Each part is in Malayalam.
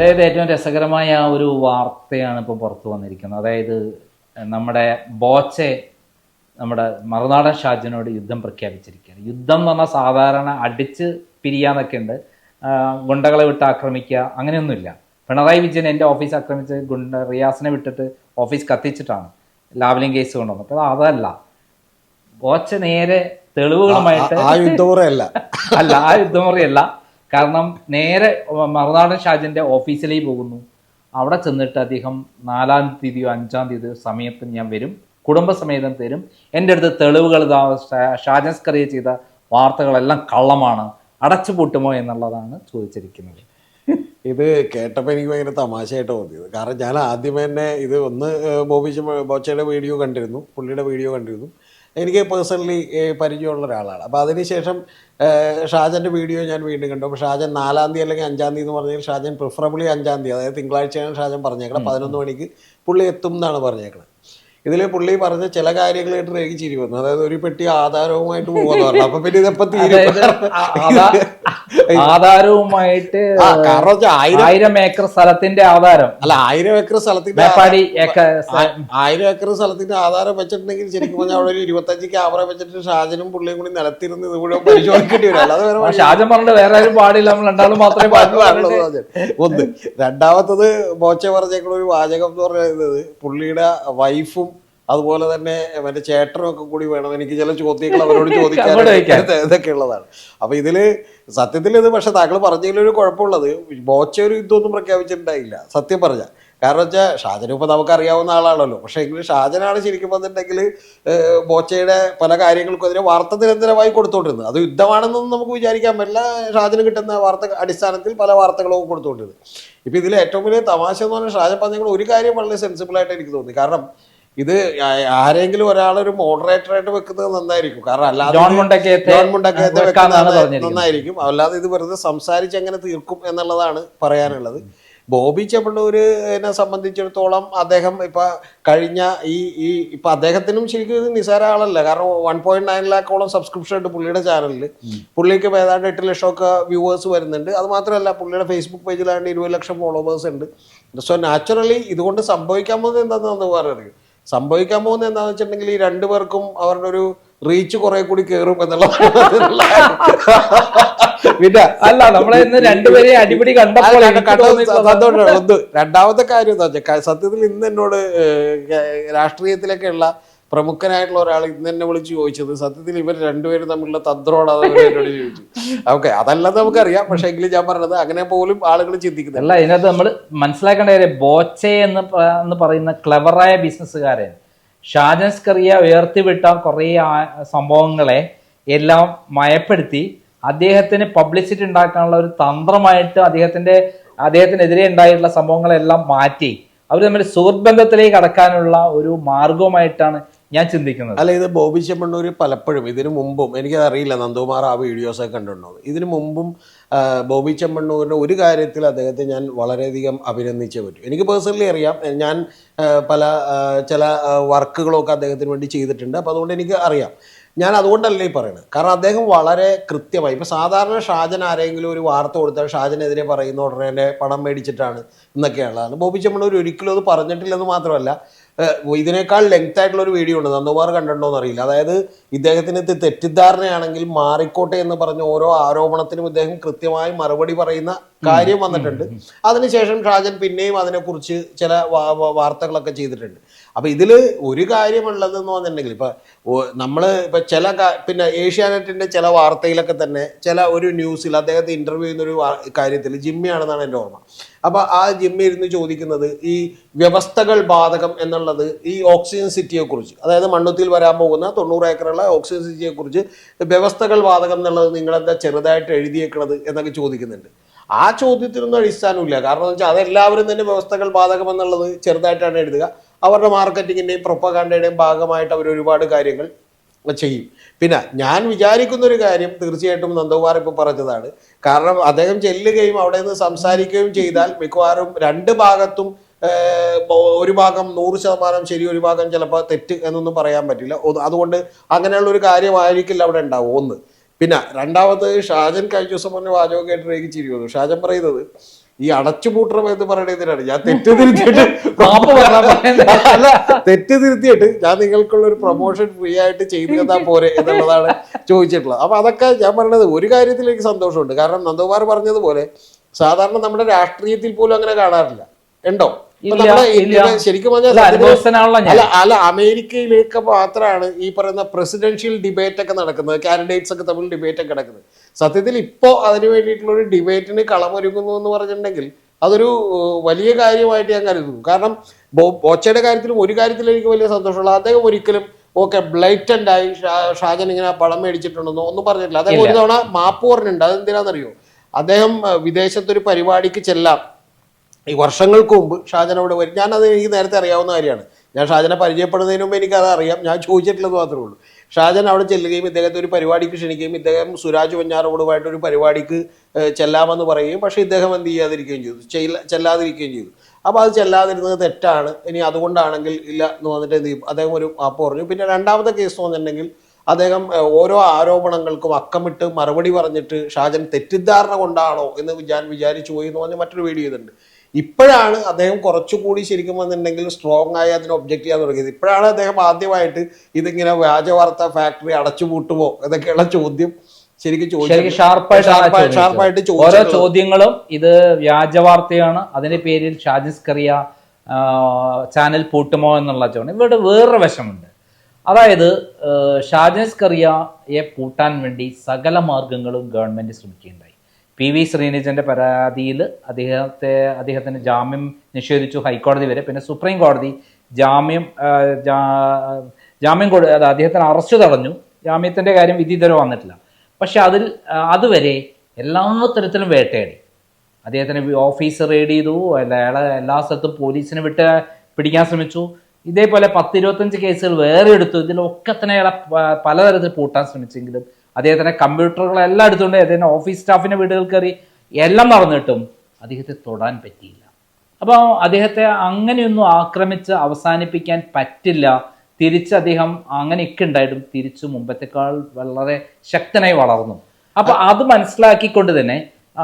അതായത് ഏറ്റവും രസകരമായ ആ ഒരു വാർത്തയാണ് ഇപ്പോൾ പുറത്തു വന്നിരിക്കുന്നത്. അതായത് നമ്മുടെ ബോച്ചെ നമ്മുടെ മറുനാടൻ ഷാജിനോട് യുദ്ധം പ്രഖ്യാപിച്ചിരിക്കുകയാണ്. യുദ്ധം എന്ന് പറഞ്ഞാൽ സാധാരണ അടിച്ച് പിരിയാന്നൊക്കെ ഉണ്ട്. ഗുണ്ടകളെ വിട്ട് ആക്രമിക്കുക അങ്ങനെയൊന്നുമില്ല. പിണറായി വിജയൻ എന്റെ ഓഫീസ് ആക്രമിച്ച് ഗുണ്ട റിയാസിനെ വിട്ടിട്ട് ഓഫീസ് കത്തിച്ചിട്ടാണ് ലാവലിംഗ് കേസ് കൊണ്ടുവന്നത്. അപ്പോൾ അതല്ല. ബോച്ച നേരെ തെളിവുകളുമായിട്ട് ആ യുദ്ധമുറയല്ല. അല്ല ആ യുദ്ധമുറിയല്ല. കാരണം നേരെ മറുനാടൻ ഷാജിന്റെ ഓഫീസിലേക്ക് പോകുന്നു. അവിടെ ചെന്നിട്ട് അദ്ദേഹം നാലാം തീയതിയോ അഞ്ചാം തീയതിയോ സമയത്ത് ഞാൻ വരും. കുടുംബസമേതം തരും. എന്റെ അടുത്ത് തെളിവുകൾ ഇതാ ഷാജൻ സ്കറിയ ചെയ്ത വാർത്തകളെല്ലാം കള്ളമാണ്. അടച്ചു പൂട്ടുമോ എന്നുള്ളതാണ് ചോദിച്ചിരിക്കുന്നത്. ഇത് കേട്ടപ്പോൾ എനിക്ക് ഭയങ്കര തമാശയായിട്ട് തോന്നിയത്. കാരണം ഞാൻ ആദ്യമേ തന്നെ ഇത് ഒന്ന് ബോബി ബോച്ചയുടെ വീഡിയോ കണ്ടിരുന്നു. പുള്ളിയുടെ വീഡിയോ കണ്ടിരുന്നു. എനിക്ക് പേഴ്സണലി പരിചയമുള്ള ഒരാളാണ്. അപ്പോൾ അതിനുശേഷം ഷാജന്റെ വീഡിയോ ഞാൻ വീണ്ടും കണ്ടു. അപ്പോൾ ഷാജൻ നാലാം തീയതി അല്ലെങ്കിൽ അഞ്ചാം തീയതി എന്ന് പറഞ്ഞാൽ ഷാജൻ പ്രിഫറബിളി അഞ്ചാം തീയതി അതായത് തിങ്കളാഴ്ചയാണ് ഷാജൻ പറഞ്ഞേക്കണം പതിനൊന്ന് മണിക്ക് പുള്ളി എത്തും എന്നാണ് പറഞ്ഞേക്കുന്നത് ഇതിൽ പുള്ളി പറഞ്ഞ ചില കാര്യങ്ങളായിട്ട് എനിക്ക് ചിരി വന്നു അതായത് ഒരു പെട്ടി ആധാരവുമായിട്ട് പോകുമെന്ന് പറഞ്ഞു. അപ്പൊ പിന്നെ ഇതെപ്പം തീരും. ആധാരവുമായിട്ട് ആ കാരണം വെച്ചാൽ ആയിരം ഏക്കർ സ്ഥലത്തിന്റെ ആധാരം. അല്ല ആയിരം ഏക്കർ സ്ഥലത്തിന്റെ മേപ്പാടി ആയിരം ഏക്കർ സ്ഥലത്തിന്റെ ആധാരം വെച്ചിട്ടുണ്ടെങ്കിൽ ശരിക്കും പറഞ്ഞാൽ അവിടെ ഒരു ഇരുപത്തഞ്ച് ക്യാമറ വെച്ചിട്ട് ഷാജനും പുള്ളിയും കൂടി നിലത്തിരുന്ന് ഇത് മുഴുവൻ പരിശോധിക്കേണ്ടി വരും. അല്ലാതെ വേറെ ഷാജൻ പറഞ്ഞിട്ട് വേറെ ആരും പാടില്ല. നമ്മൾ രണ്ടാളും മാത്രമേ പാടുള്ളൂ. ഒന്ന് രണ്ടാമത്തത് മോച്ച പറഞ്ഞേക്കുള്ള ഒരു വാചകം എന്ന് പറയുന്നത് പുള്ളിയുടെ വൈഫും അതുപോലെ തന്നെ മറ്റേ ചേട്ടനൊക്കെ കൂടി വേണം. എനിക്ക് ചില ചോദ്യങ്ങൾ അവരോട് ചോദിക്കാൻ. ഇതൊക്കെ ഉള്ളതാണ്. അപ്പൊ ഇതിൽ സത്യത്തിൽ ഇത് പക്ഷെ താങ്കൾ പറഞ്ഞതിലൊരു കുഴപ്പമുള്ളത്. ബോച്ച ഒരു യുദ്ധമൊന്നും പ്രഖ്യാപിച്ചിട്ടുണ്ടായില്ല. സത്യം പറഞ്ഞ. കാരണം വെച്ചാൽ ഷാജനും ഇപ്പൊ നമുക്ക് അറിയാവുന്ന ആളാണല്ലോ. പക്ഷെ എങ്കിലും ഷാജനാണ് ശരിക്കും വന്നിട്ടുണ്ടെങ്കിൽ ബോച്ചയുടെ പല കാര്യങ്ങൾക്കും അതിനെ വാർത്ത നിരന്തരമായി കൊടുത്തോണ്ടിരുന്നത്. അത് യുദ്ധമാണെന്നൊന്നും നമുക്ക് വിചാരിക്കാൻ പറ്റില്ല. ഷാജന് കിട്ടുന്ന വാർത്ത അടിസ്ഥാനത്തിൽ പല വാർത്തകളും കൊടുത്തോണ്ടിരുന്നത്. ഇപ്പൊ ഇതിൽ ഏറ്റവും വലിയ തമാശ എന്ന് പറഞ്ഞാൽ ഷാജൻ പറഞ്ഞ ഒരു കാര്യം വളരെ സെൻസിബിൾ ആയിട്ട് എനിക്ക് തോന്നി. കാരണം ഇത് ആരെങ്കിലും ഒരാളൊരു മോഡറേറ്റർ ആയിട്ട് വെക്കുന്നത് നന്നായിരിക്കും. കാരണം അല്ലാതെ ജോൺ മുണ്ടക്കയത്തെ ജോൺ മുണ്ടക്കയത്തെ വെക്കുന്നത്. നന്നായിരിക്കും. അല്ലാതെ ഇത് വെറുതെ സംസാരിച്ച് എങ്ങനെ തീർക്കും എന്നുള്ളതാണ് പറയാനുള്ളത്. ബോബി ചെമ്മണ്ണൂരിനെ സംബന്ധിച്ചിടത്തോളം അദ്ദേഹം ഇപ്പൊ കഴിഞ്ഞ ഈ ഈ ഇപ്പൊ അദ്ദേഹത്തിനും ശരിക്കും ഇത് നിസാര ആളല്ല. കാരണം വൺ പോയിന്റ് നയൻ ലാക്കോളം സബ്സ്ക്രിപ്ഷൻ ഉണ്ട് പുള്ളിയുടെ ചാനലിൽ പുള്ളിക്ക് ഏതാണ്ട് എട്ട് ലക്ഷമൊക്കെ വ്യൂവേഴ്സ് വരുന്നുണ്ട്. അത് മാത്രമല്ല പുള്ളിയുടെ ഫേസ്ബുക്ക് പേജിലാണ്ട് ഇരുപത് ലക്ഷം ഫോളോവേഴ്സ് ഉണ്ട്. സോ നാച്ചുറലി ഇതുകൊണ്ട് സംഭവിക്കാൻ പോകുന്നത് എന്താണെന്ന് പറയുന്നത് സംഭവിക്കാൻ പോകുന്നത് എന്താണെന്ന് വെച്ചിട്ടുണ്ടെങ്കിൽ ഈ രണ്ടുപേർക്കും അവരുടെ ഒരു റീച്ച് കുറെ കൂടി കേറും എന്നുള്ള പിന്നെ അല്ല നമ്മളെ ഇന്ന് രണ്ടുപേരെ അടിപിടി കണ്ടപ്പോൾ. ഒന്ന് രണ്ടാമത്തെ കാര്യം എന്താ വെച്ചാൽ സത്യത്തിൽ ഇന്ന് എന്നോട് രാഷ്ട്രീയത്തിലൊക്കെയുള്ള പ്രമുഖനായിട്ടുള്ള ഒരാൾ ഇന്ന് തന്നെ വിളിച്ച് ചോദിച്ചത് സത്യത്തിൽ ഇവർ രണ്ടുപേരും തമ്മിലുള്ള അവർ എന്നോട് ചോദിച്ചു. ഓക്കെ അതല്ലെന്ന് നമുക്കറിയാം. പക്ഷെ എങ്കിലും ഞാൻ പറഞ്ഞത് അങ്ങനെ പോലും ആളുകൾ ചിന്തിക്കുന്നില്ല. അല്ല ഇതിനകത്ത് നമ്മൾ മനസ്സിലാക്കേണ്ട കാര്യം ബോച്ചെ എന്ന് എന്ന് പറയുന്ന ക്ലവറായ ബിസിനസ്സുകാരൻ ഷാജൻസ് കറിയ ഉയർത്തിവിട്ട കുറേ സംഭവങ്ങളെ എല്ലാം മയപ്പെടുത്തി അദ്ദേഹത്തിന് പബ്ലിസിറ്റി ഉണ്ടാക്കാനുള്ള ഒരു തന്ത്രമായിട്ട് അദ്ദേഹത്തിന്റെ അദ്ദേഹത്തിനെതിരെ ഉണ്ടായിട്ടുള്ള സംഭവങ്ങളെല്ലാം മാറ്റി. അവർ തമ്മിൽ സുഹൃത്ത് ബന്ധത്തിലേക്ക് കടക്കാനുള്ള ഒരു മാർഗവുമായിട്ടാണ് ഞാൻ ചിന്തിക്കുന്നത്. അല്ല ഇത് ബോബി ചെമ്മണ്ണൂര് പലപ്പോഴും ഇതിനു മുമ്പും എനിക്കത് അറിയില്ല നന്ദകുമാർ ആ വീഡിയോസ് ഒക്കെ കണ്ടിട്ടുണ്ടോ? ഇതിനു മുമ്പും ബോബി ചെമ്മണ്ണൂരിന്റെ ഒരു കാര്യത്തിൽ അദ്ദേഹത്തെ ഞാൻ വളരെയധികം അഭിനന്ദിച്ചേ പറ്റും. എനിക്ക് പേഴ്സണലി അറിയാം ഞാൻ പല ചില വർക്കുകളൊക്കെ അദ്ദേഹത്തിന് വേണ്ടി ചെയ്തിട്ടുണ്ട് അപ്പോൾ അതുകൊണ്ട് എനിക്ക് അറിയാം. ഞാൻ അതുകൊണ്ടല്ല ഈ പറയുന്നത് കാരണം അദ്ദേഹം വളരെ കൃത്യമായി ഇപ്പം സാധാരണ ഷാജൻ ആരെങ്കിലും ഒരു വാർത്ത കൊടുത്താൽ ഷാജനെതിരെ പറയുന്ന ഉടനെ പണം മേടിച്ചിട്ടാണ് എന്നൊക്കെയുള്ളതാണ്. ബോബി ചെമ്മണ്ണൂർ ഒരിക്കലും അത് പറഞ്ഞിട്ടില്ലെന്ന് മാത്രമല്ല ഇതിനേക്കാൾ ലെങ്ത് ആയിട്ടുള്ള ഒരു വീഡിയോ ഉണ്ട്. നന്ദുമാർ കണ്ടിട്ടുണ്ടോ എന്നറിയില്ല. അതായത് ഇദ്ദേഹത്തിന് തെറ്റിദ്ധാരണയാണെങ്കിൽ മാറിക്കോട്ടെ എന്ന് പറഞ്ഞ ഓരോ ആരോപണത്തിനും ഇദ്ദേഹം കൃത്യമായി മറുപടി പറയുന്ന കാര്യം വന്നിട്ടുണ്ട്. അതിനുശേഷം ഷാജൻ പിന്നെയും അതിനെക്കുറിച്ച് ചില വാർത്തകളൊക്കെ ചെയ്തിട്ടുണ്ട്. അപ്പൊ ഇതിൽ ഒരു കാര്യമുള്ളതെന്ന് പറഞ്ഞിട്ടുണ്ടെങ്കിൽ ഇപ്പൊ നമ്മൾ നമ്മൾ ഇപ്പൊ ചില പിന്നെ ഏഷ്യാനെറ്റിന്റെ ചില വാർത്തയിലൊക്കെ തന്നെ ചില ഒരു ന്യൂസിൽ അദ്ദേഹത്തെ ഇന്റർവ്യൂ ചെയ്യുന്ന ഒരു വാ- കാര്യത്തിൽ ജിമ്മിയാണെന്നാണ് എന്റെ ഓർമ്മ. അപ്പോൾ ആ ജിമ്മി ഇരുന്ന് ചോദിക്കുന്നത് ഈ വ്യവസ്ഥകൾ ബാധകം എന്നുള്ളത് ഈ ഓക്സിജൻ സിറ്റിയെ കുറിച്ച് അതായത് മണ്ണുത്തിൽ വരാൻ പോകുന്ന തൊണ്ണൂറ് ഏക്കറുള്ള ഓക്സിജൻ സിറ്റിയെ കുറിച്ച് വ്യവസ്ഥകൾ ബാധകം എന്നുള്ളത് നിങ്ങളെന്താ ചെറുതായിട്ട് എഴുതിയേക്കണത് എന്നൊക്കെ ചോദിക്കുന്നുണ്ട്. ആ ചോദ്യത്തിനൊന്നും അടിസ്ഥാനമില്ല. കാരണം എന്ന് വെച്ചാൽ അതെല്ലാവരും തന്നെ വ്യവസ്ഥകൾ ബാധകമെന്നുള്ളത് ചെറുതായിട്ടാണ് എഴുതുക. അവരുടെ മാർക്കറ്റിങ്ങിന്റെയും പ്രൊപ്പകാണ്ടയുടെയും ഭാഗമായിട്ട് അവർ ഒരുപാട് കാര്യങ്ങൾ ചെയ്യും. പിന്നെ ഞാൻ വിചാരിക്കുന്ന ഒരു കാര്യം തീർച്ചയായിട്ടും നന്ദകുമാർ ഇപ്പോൾ പറഞ്ഞതാണ്. കാരണം അദ്ദേഹം ചെല്ലുകയും അവിടെ നിന്ന് സംസാരിക്കുകയും ചെയ്താൽ മിക്കവാറും രണ്ട് ഭാഗത്തും ഒരു ഭാഗം നൂറ് ശതമാനം ശരി ഒരു ഭാഗം ചിലപ്പോൾ തെറ്റ് എന്നൊന്നും പറയാൻ പറ്റില്ല. അതുകൊണ്ട് അങ്ങനെയുള്ള ഒരു കാര്യമായിരിക്കില്ല അവിടെ ഉണ്ടാവും ഒന്ന്. പിന്നെ രണ്ടാമത് ഷാജൻ കഴിഞ്ഞ ദിവസം പറഞ്ഞ വാചകം കേട്ടിട്ട് എനിക്ക് ചിരി ഷാജൻ പറയുന്നത് ഈ അടച്ചുപൂട്ടണം എന്ന് പറയണതിനാണ് ഞാൻ തെറ്റ് തിരുത്തിയിട്ട് മാപ്പ് പറഞ്ഞാ അല്ല തെറ്റ് തിരുത്തിയിട്ട് ഞാൻ നിങ്ങൾക്കുള്ള ഒരു പ്രൊമോഷൻ ഫ്രീ ആയിട്ട് ചെയ്തു തന്നാ പോരെ എന്നുള്ളതാണ് ചോദിച്ചിട്ടുള്ളത്. അപ്പൊ അതൊക്കെ ഞാൻ പറയുന്നത് ഒരു കാര്യത്തിൽ എനിക്ക് സന്തോഷമുണ്ട്. കാരണം നന്ദകുമാർ പറഞ്ഞതുപോലെ സാധാരണ നമ്മുടെ രാഷ്ട്രീയത്തിൽ പോലും അങ്ങനെ കാണാറില്ല. ഉണ്ടോ? ശരിക്കും പറഞ്ഞാൽ അല്ല അമേരിക്കയിലേക്ക് മാത്രമാണ് ഈ പറയുന്ന പ്രസിഡൻഷ്യൽ ഡിബേറ്റ് ഒക്കെ നടക്കുന്നത്. കാൻഡിഡേറ്റ്സ് ഒക്കെ തമ്മിൽ ഡിബേറ്റ് ഒക്കെ നടക്കുന്നത്. സത്യത്തിൽ ഇപ്പോൾ അതിന് വേണ്ടിയിട്ടുള്ള ഒരു ഡിബേറ്റിന് കളമൊരുങ്ങുന്നു എന്ന് പറഞ്ഞിട്ടുണ്ടെങ്കിൽ അതൊരു വലിയ കാര്യമായിട്ട് ഞാൻ കരുതുന്നു. കാരണം ബോച്ചയുടെ കാര്യത്തിലും ഒരു കാര്യത്തിൽ എനിക്ക് വലിയ സന്തോഷമുള്ള അദ്ദേഹം ഒരിക്കലും ഓക്കെ ബ്ലൈറ്റന്റ് ആയി ഷാജൻ ഇങ്ങനെ പണം മേടിച്ചിട്ടുണ്ടെന്നോ ഒന്നും പറഞ്ഞിട്ടില്ല. അദ്ദേഹം ഒരു തവണ മാപ്പ് പറഞ്ഞിട്ടുണ്ട്. അതെന്തിനാണെന്നറിയോ അദ്ദേഹം വിദേശത്തൊരു പരിപാടിക്ക് ചെല്ലാം ഈ വർഷങ്ങൾക്ക് മുമ്പ് ഷാജൻ അവിടെ വരും. ഞാനത് എനിക്ക് നേരത്തെ അറിയാവുന്ന കാര്യമാണ്. ഞാൻ ഷാജനെ പരിചയപ്പെടുന്നതിന് മുമ്പ് എനിക്കത് അറിയാം. ഞാൻ ചോദിച്ചിട്ടുള്ളത് മാത്രമേ ഉള്ളൂ. ഷാജൻ അവിടെ ചെല്ലുകയും ഇദ്ദേഹത്തെ ഒരു പരിപാടിക്ക് ക്ഷണിക്കുകയും ഇദ്ദേഹം സുരാജ് വഞ്ഞാറോടുമായിട്ട് ഒരു പരിപാടിക്ക് ചെല്ലാമെന്ന് പറയുകയും പക്ഷേ ഇദ്ദേഹം എന്ത് ചെയ്യാതിരിക്കുകയും ചെയ്തു. ചെല്ലാതിരിക്കുകയും ചെയ്തു. അപ്പോൾ അത് ചെല്ലാതിരുന്നത് തെറ്റാണ്. ഇനി അതുകൊണ്ടാണെങ്കിൽ ഇല്ല എന്ന് വന്നിട്ട് എന്ത് ചെയ്യും? അദ്ദേഹം ഒരു മാപ്പ് പറഞ്ഞു. പിന്നെ രണ്ടാമത്തെ കേസ് എന്ന് പറഞ്ഞിട്ടുണ്ടെങ്കിൽ അദ്ദേഹം ഓരോ ആരോപണങ്ങൾക്കും അക്കമിട്ട് മറുപടി പറഞ്ഞിട്ട് ഷാജൻ തെറ്റിദ്ധാരണ കൊണ്ടാണോ എന്ന് ഞാൻ വിചാരിച്ചു പോയി എന്ന് പറഞ്ഞ് മറ്റൊരു വീഡിയോ ചെയ്തിട്ടുണ്ട് ഇപ്പോഴാണ് അദ്ദേഹം കുറച്ചുകൂടി ശരിക്കും വന്നിട്ടുണ്ടെങ്കിൽ സ്ട്രോങ് ആയി അതിനെ ഒബ്ജക്റ്റ് ചെയ്യാൻ തുടങ്ങിയത്. ഇപ്പോഴാണ് അദ്ദേഹം ആദ്യമായിട്ട് ഇതിങ്ങനെ വ്യാജവാർത്ത ഫാക്ടറി അടച്ചുപൂട്ടുമോ എന്നൊക്കെയുള്ള ചോദ്യം ശരിക്കും ഷാർപ്പായിട്ട് ഷാർപ്പായി- ഷാർപ്പായിട്ട് ഓരോ ചോദ്യങ്ങളും ഇത് വ്യാജ വാർത്തയാണ് അതിന്റെ പേരിൽ ഷാജിസ് കറിയ ചാനൽ പൂട്ടുമോ എന്നുള്ള ചോദ്യം. ഇവിടെ വേറൊരു വശമുണ്ട്. അതായത് ഷാജിസ് കറിയയെ പൂട്ടാൻ വേണ്ടി സകല മാർഗങ്ങളും ഗവൺമെന്റ് ശ്രമിക്കുകയുണ്ടായി. പി വി ശ്രീനിജന്റെ പരാതിയിൽ അദ്ദേഹത്തെ അദ്ദേഹത്തിന് ജാമ്യം നിഷേധിച്ചു ഹൈക്കോടതി വരെ. പിന്നെ സുപ്രീം കോടതി ജാമ്യം ജാമ്യം കൊടു അത് അദ്ദേഹത്തിന് അറസ്റ്റ് തടഞ്ഞു. ജാമ്യത്തിന്റെ കാര്യം വിധി ഇതുവരെ വന്നിട്ടില്ല. പക്ഷെ അതിൽ അതുവരെ എല്ലാ തരത്തിലും വേട്ടയാടി. അദ്ദേഹത്തിന് ഓഫീസ് റെയ്ഡ് ചെയ്തു അയാളെ എല്ലാ സ്ഥലത്തും പോലീസിനെ വിട്ട് പിടിക്കാൻ ശ്രമിച്ചു. ഇതേപോലെ പത്ത് ഇരുപത്തഞ്ച് കേസുകൾ വേറെ എടുത്തു ഇതിലൊക്കെ തന്നെ അയാളെ പലതരത്തിൽ പൂട്ടാൻ ശ്രമിച്ചെങ്കിലും അദ്ദേഹത്തിന്റെ കമ്പ്യൂട്ടറുകളെല്ലാം എടുത്തുകൊണ്ട് അദ്ദേഹം ഓഫീസ് സ്റ്റാഫിന്റെ വീടുകൾ കയറി എല്ലാം നടന്നിട്ടും അദ്ദേഹത്തെ തൊടാൻ പറ്റിയില്ല. അപ്പോൾ അദ്ദേഹത്തെ അങ്ങനെയൊന്നും ആക്രമിച്ച് അവസാനിപ്പിക്കാൻ പറ്റില്ല. തിരിച്ച് അദ്ദേഹം അങ്ങനെയൊക്കെ ഉണ്ടായിട്ടും തിരിച്ചു മുമ്പത്തേക്കാൾ വളരെ ശക്തനായി വളർന്നു. അപ്പൊ അത് മനസ്സിലാക്കിക്കൊണ്ട് തന്നെ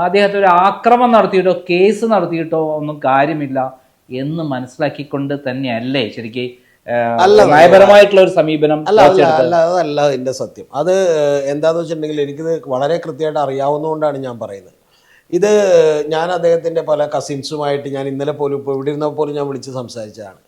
അദ്ദേഹത്തെ ഒരു ആക്രമം നടത്തിയിട്ടോ കേസ് നടത്തിയിട്ടോ ഒന്നും കാര്യമില്ല എന്ന് മനസ്സിലാക്കിക്കൊണ്ട് തന്നെയല്ലേ ശരിക്കും നയപരമായിട്ടുള്ള ഒരു സമീപനം അല്ല അല്ല അതല്ല അതിന്റെ സത്യം. അത് എന്താന്ന് വെച്ചിട്ടുണ്ടെങ്കിൽ എനിക്കിത് വളരെ കൃത്യമായിട്ട് അറിയാവുന്നതുകൊണ്ടാണ് ഞാൻ പറയുന്നത്. ഇത് ഞാൻ അദ്ദേഹത്തിന്റെ പല കസിൻസുമായിട്ട് ഞാൻ ഇന്നലെ പോലും ഇപ്പോൾ ഇവിടെ ഇരുന്നപ്പോൾ പോലും ഞാൻ വിളിച്ച് സംസാരിച്ചതാണ്.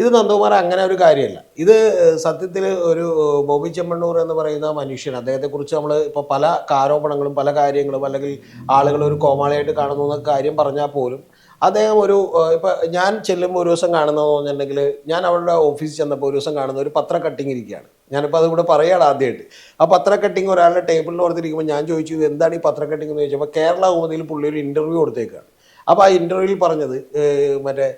ഇത് നന്ദകുമാർ അങ്ങനെ ഒരു കാര്യമല്ല. ഇത് സത്യത്തിൽ ഒരു ബോബി ചെമ്മണ്ണൂർ എന്ന് പറയുന്ന മനുഷ്യൻ അദ്ദേഹത്തെക്കുറിച്ച് നമ്മൾ ഇപ്പോൾ പല ആരോപണങ്ങളും പല കാര്യങ്ങളും അല്ലെങ്കിൽ ആളുകൾ ഒരു കോമാളിയായിട്ട് കാണുന്നു എന്നൊക്കെ കാര്യം പറഞ്ഞാൽ പോലും അദ്ദേഹം ഒരു ഇപ്പൊ ഞാൻ ചെല്ലുമ്പോൾ ഒരു ദിവസം കാണുന്നതെന്ന് പറഞ്ഞിട്ടുണ്ടെങ്കിൽ ഞാൻ അവളുടെ ഓഫീസിൽ ചെന്നപ്പോൾ ഒരു ദിവസം കാണുന്ന ഒരു പത്ര കട്ടിങ് ഇരിക്കുകയാണ്. ഞാനിപ്പോൾ അതുകൂടെ പറയുകയാണ് ആദ്യമായിട്ട് ആ പത്ര കട്ടിങ് ഒരാളുടെ ടേബിളിൽ ഓർത്തിരിക്കുമ്പോൾ ഞാൻ ചോദിച്ചു ഇത് എന്താണ് ഈ പത്ര കട്ടിങ് എന്ന്? ചോദിച്ചപ്പോൾ കേരള ഭൂമിയിൽ പുള്ളി ഒരു ഇന്റർവ്യൂ കൊടുത്തേക്കാണ്. അപ്പോൾ ആ ഇന്റർവ്യൂവിൽ പറഞ്ഞത് മറ്റേ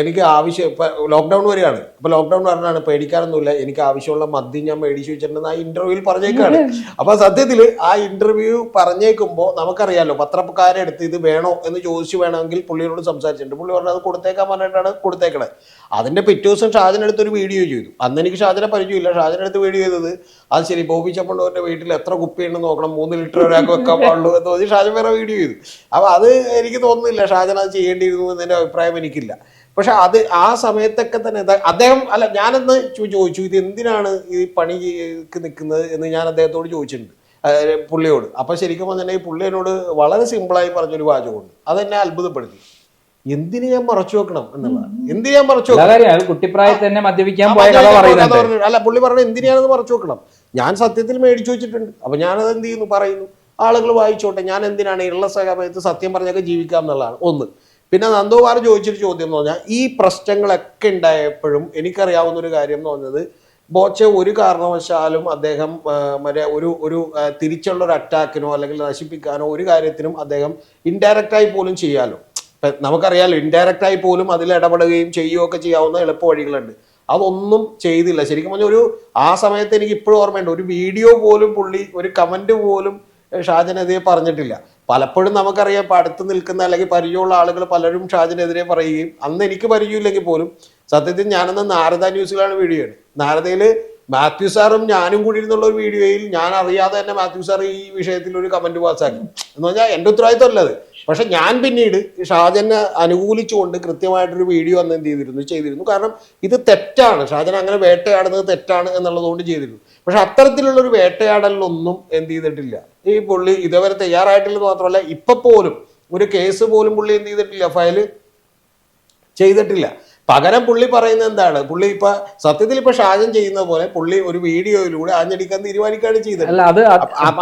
എനിക്ക് ആവശ്യം ഇപ്പം ലോക്ക്ഡൗൺ വരികയാണ് അപ്പോൾ ലോക്ക്ഡൗൺ പറഞ്ഞാണ് പേടിക്കാറൊന്നുമില്ല എനിക്ക് ആവശ്യമുള്ള മദ്യം ഞാൻ മേടിച്ചു വെച്ചിട്ടുണ്ടെന്ന് ആ ഇന്റർവ്യൂവിൽ പറഞ്ഞേക്കാണ്. അപ്പോൾ സത്യത്തിൽ ആ ഇന്റർവ്യൂ പറഞ്ഞേക്കുമ്പോൾ നമുക്കറിയാലോ പത്രക്കാരെ അടുത്ത് ഇത് വേണോ എന്ന് ചോദിച്ചു വേണമെങ്കിൽ പുള്ളിയോട് സംസാരിച്ചിട്ടുണ്ട്. പുള്ളി പറഞ്ഞത് അത് കൊടുത്തേക്കാൻ പറഞ്ഞിട്ടാണ് കൊടുത്തേക്കണത് അതിന്റെ പിറ്റേ ദിവസം ഷാജൻ ഒരു വീഡിയോ ചെയ്തു. അന്ന് എനിക്ക് ഷാജനെ പരിചയമില്ല. ഷാജനെടുത്ത് വീഡിയോ ചെയ്തത് അത് ശരി ബോബി ചപ്പണ്ണൂരിന്റെ വീട്ടിൽ എത്ര കുപ്പിയുണ്ടെന്ന് നോക്കണം. മൂന്ന് ലിറ്റർ ഒരാൾക്ക് വെക്കാൻ പാടുള്ളൂ എന്ന് തോന്നി ഷാജൻ വേറെ വീഡിയോ ചെയ്തു. അപ്പൊ അത് എനിക്ക് തോന്നുന്നില്ല ഷാജൻ അത് ചെയ്യേണ്ടിയിരുന്നു എന്നതിന്റെ അഭിപ്രായം എനിക്കില്ല. പക്ഷെ അത് ആ സമയത്തൊക്കെ തന്നെ അദ്ദേഹം അല്ല ഞാനെന്ന് ചോദിച്ചു ഇത് എന്തിനാണ് ഈ പണിക്ക് നിൽക്കുന്നത്? എന്ന് ഞാൻ അദ്ദേഹത്തോട് ചോദിച്ചിട്ടുണ്ട്. പുള്ളിയോട്. അപ്പം ശരിക്കും പറഞ്ഞിട്ടുണ്ടെങ്കിൽ പുള്ളി എന്നോട് വളരെ സിമ്പിളായി പറഞ്ഞൊരു വാചകമുണ്ട്. അതെന്നെ അത്ഭുതപ്പെടുത്തി. എന്തിനു ഞാൻ മറച്ചു വെക്കണം എന്നുള്ളതാണ്. എന്തിനു ഞാൻ മറച്ചു വെക്കണം? കുട്ടിപ്രായത്തിൽ തന്നെ മദ്യപിക്കാൻ പോയ. അല്ല പുള്ളി പറഞ്ഞു എന്തിനാണെന്ന് മറച്ചു വെക്കണം? ഞാൻ സത്യത്തിൽ മേടിച്ചു വെച്ചിട്ടുണ്ട്. അപ്പൊ ഞാനത് എന്ത് ചെയ്യുന്നു? പറയുന്നു. ആളുകൾ വായിച്ചോട്ടെ ഞാൻ എന്തിനാണ് ഉള്ള സമയത്ത് സത്യം പറഞ്ഞൊക്കെ ജീവിക്കാം എന്നുള്ളതാണ്. ഒന്ന്. പിന്നെ നന്ദകുമാർ ചോദിച്ചൊരു ചോദ്യം എന്ന് പറഞ്ഞാൽ ഈ പ്രശ്നങ്ങളൊക്കെ ഉണ്ടായപ്പോഴും എനിക്കറിയാവുന്ന ഒരു കാര്യം എന്ന് പറഞ്ഞത് ബോച്ചെ ഒരു കാരണവശാലും അദ്ദേഹം മറ്റേ ഒരു ഒരു തിരിച്ചുള്ള ഒരു അറ്റാക്കിനോ അല്ലെങ്കിൽ നശിപ്പിക്കാനോ ഒരു കാര്യത്തിനും അദ്ദേഹം ഇൻഡയറക്റ്റായി പോലും ചെയ്യാലോ. ഇപ്പം നമുക്കറിയാലോ ഇൻഡയറക്റ്റായി പോലും അതിൽ ഇടപെടുകയും ചെയ്യുകയൊക്കെ ചെയ്യാവുന്ന എളുപ്പ വഴികളുണ്ട് അതൊന്നും ചെയ്തില്ല. ശരിക്കും പറഞ്ഞാൽ ഒരു ആ സമയത്ത് എനിക്ക് ഇപ്പോഴും ഓർമ്മയുണ്ട്. ഒരു വീഡിയോ പോലും പുള്ളി ഒരു കമന്റ് പോലും ഷാജിനെതിരെ പറഞ്ഞിട്ടില്ല. പലപ്പോഴും നമുക്കറിയാം ഇപ്പം അടുത്ത് നിൽക്കുന്ന അല്ലെങ്കിൽ പരിചയമുള്ള ആളുകൾ പലരും ഷാജിനെതിരെ പറയുകയും അന്ന് എനിക്ക് പരിചയമില്ലെങ്കിൽ പോലും സത്യത്തിൽ ഞാനന്ന് നാരദ ന്യൂസിലാണ് വീഡിയോ നാരദയിൽ മാത്യു സാറും ഞാനും കൂടി ഇരുന്നുള്ള ഒരു വീഡിയോയിൽ ഞാൻ അറിയാതെ തന്നെ മാത്യു സാർ ഈ വിഷയത്തിൽ ഒരു കമന്റ് പാസ്സാക്കി. എന്ന് പറഞ്ഞാൽ എന്റെ ഉത്തരവാദിത്തമല്ല അത്. പക്ഷെ ഞാൻ പിന്നീട് ഷാജനെ അനുകൂലിച്ചുകൊണ്ട് കൃത്യമായിട്ടൊരു വീഡിയോ അന്ന് എന്ത് ചെയ്തിരുന്നു? ചെയ്തിരുന്നു. കാരണം ഇത് തെറ്റാണ്. ഷാജൻ അങ്ങനെ വേട്ടയാടുന്നത് തെറ്റാണ് എന്നുള്ളതുകൊണ്ട് ചെയ്തിരുന്നു. പക്ഷെ അത്തരത്തിലുള്ള ഒരു വേട്ടയാടലിനൊന്നും എന്ത് ചെയ്തിട്ടില്ല. ഈ പുള്ളി ഇതുവരെ തയ്യാറായിട്ടില്ലെന്ന് മാത്രമല്ല ഇപ്പൊ പോലും ഒരു കേസ് പോലും പുള്ളി എന്ത് ചെയ്തിട്ടില്ല ഫയൽ ചെയ്തിട്ടില്ല. പകരം പുള്ളി പറയുന്നത് എന്താണ്? പുള്ളി ഇപ്പൊ സത്യത്തിൽ ഇപ്പൊ ഷാജൻ ചെയ്യുന്ന പോലെ പുള്ളി ഒരു വീഡിയോയിലൂടെ ആഞ്ഞടിക്കാൻ തീരുമാനിക്കുകയാണ് ചെയ്തത്.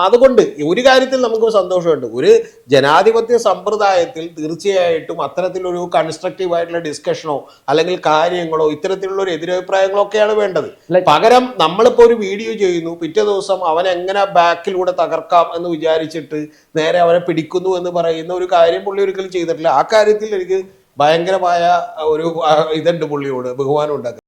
അതുകൊണ്ട് ഒരു കാര്യത്തിൽ നമുക്ക് സന്തോഷമുണ്ട്. ഒരു ജനാധിപത്യ സമ്പ്രദായത്തിൽ തീർച്ചയായിട്ടും അത്തരത്തിലൊരു കൺസ്ട്രക്റ്റീവ് ആയിട്ടുള്ള ഡിസ്കഷനോ അല്ലെങ്കിൽ കാര്യങ്ങളോ ഇത്തരത്തിലുള്ള ഒരു എതിരഭിപ്രായങ്ങളോ ഒക്കെയാണ് വേണ്ടത്. പകരം നമ്മളിപ്പോ ഒരു വീഡിയോ ചെയ്യുന്നു പിറ്റേ ദിവസം അവൻ എങ്ങനെ ബാക്കിലൂടെ തകർക്കാം എന്ന് വിചാരിച്ചിട്ട് നേരെ അവനെ പിടിക്കുന്നു എന്ന് പറയുന്ന ഒരു കാര്യം പുള്ളി ഒരിക്കലും ചെയ്തിട്ടില്ല. ആ കാര്യത്തിൽ എനിക്ക് ഭയങ്കരമായ ഒരു ഇതുണ്ട് പുള്ളിയോട് ബഹുമാനം ഉണ്ടാക്കുക